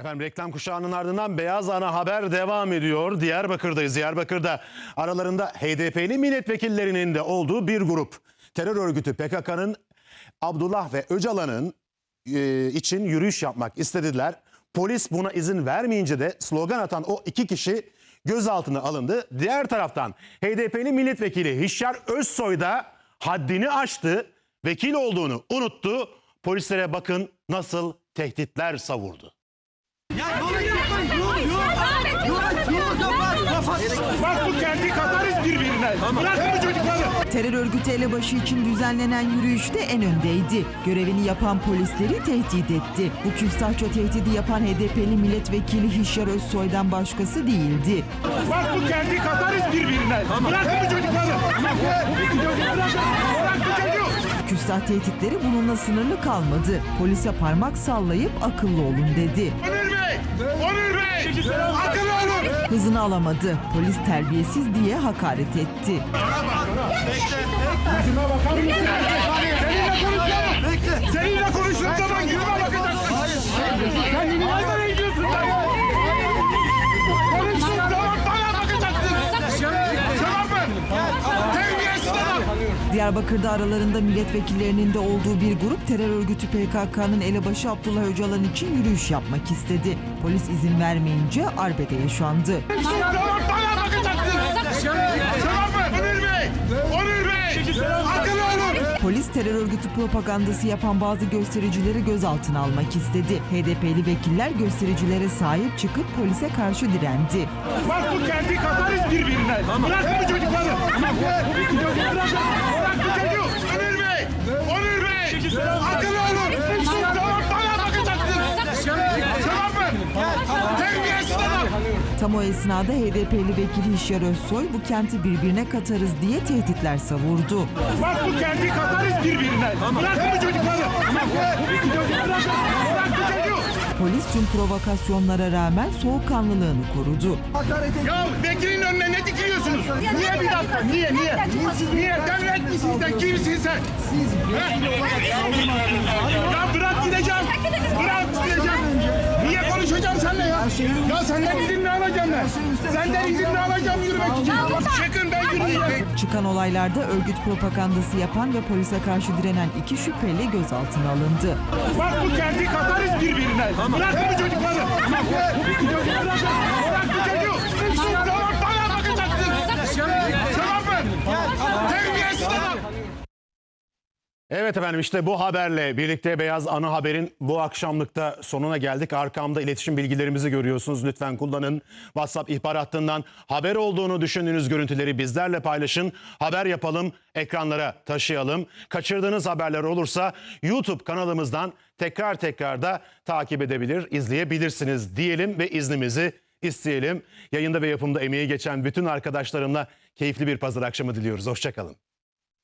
Efendim reklam kuşağının ardından Beyaz Ana Haber devam ediyor. Diyarbakır'dayız. Diyarbakır'da aralarında HDP'li milletvekillerinin de olduğu bir grup. Terör örgütü PKK'nın Abdullah ve Öcalan'ın e, için yürüyüş yapmak istediler. Polis buna izin vermeyince de slogan atan o iki kişi gözaltına alındı. Diğer taraftan HDP'li milletvekili Hişyar Özsoy da haddini aştı. Vekil olduğunu unuttu. Polislere bakın nasıl tehditler savurdu. Bak bu kendi katarız birbirine. Bırakın bu çocukları. Terör örgütü elebaşı için düzenlenen yürüyüşte en öndeydi. Görevini yapan polisleri tehdit etti. Bu küstahça tehdidi yapan HDP'li milletvekili Hişyar Özsoy'dan başkası değildi. Bak bu kendi katarız birbirine. Bırakın bu çocukları. Bırak bu çocuğu. Küstah tehditleri bununla sınırlı kalmadı. Polise parmak sallayıp akıllı olun dedi. Bey. Onur Bey. Akıllı olun. Hızını alamadı. Polis terbiyesiz diye hakaret etti. Seninle Diyarbakır'da aralarında milletvekillerinin de olduğu bir grup terör örgütü PKK'nın elebaşı Abdullah Öcalan için yürüyüş yapmak istedi. Polis izin vermeyince arbede yaşandı. Polis terör örgütü propagandası yapan bazı göstericileri gözaltına almak istedi. HDP'li vekiller göstericilere sahip çıkıp polise karşı direndi. Bak bu kendi katarız birbirine. Bırakın bu çocukları. Bırak. Onur Bey. Onur Bey. Akıllı olun. Konuştuğum zaman bana bakacaksın. Cevap ver. Terbiyesiz adam. Tam o esnada HDP'li vekil Hişyar Özsoy bu kenti birbirine katarız diye tehditler savurdu. Bak bu kendi katarız birbirine. Bırakın bu çocukları. Bırak bu çocuğu. Polis tüm provokasyonlara rağmen soğukkanlılığını korudu. Ya vekilin önüne ne dikiliyorsunuz? Niye bir dakika? Niye? Niye? Niye? Devlet misin sen? Kimsin sen? Siz. Ya bırak gideceğim. Bırak gideceğim. Niye konuşacağım seninle ya? Ya senden izin ne alacağım ben? Senden izin alacağım yürümek için? Çıkın ben yürüyeyim. Çıkan olaylarda örgüt propagandası yapan ve polise karşı direnen iki şüpheli gözaltına alındı. Bak bu kendi katarız birbirine. Bırakın bu çocukları. Bırak bu Evet efendim işte bu haberle birlikte Beyaz Ana Haber'in bu akşamlıkta sonuna geldik. Arkamda iletişim bilgilerimizi görüyorsunuz. Lütfen kullanın. WhatsApp ihbar hattından haber olduğunu düşündüğünüz görüntüleri bizlerle paylaşın. Haber yapalım, ekranlara taşıyalım. Kaçırdığınız haberler olursa YouTube kanalımızdan tekrar tekrar da takip edebilir, izleyebilirsiniz diyelim ve iznimizi isteyelim. Yayında ve yapımda emeği geçen bütün arkadaşlarımla keyifli bir pazar akşamı diliyoruz. Hoşçakalın.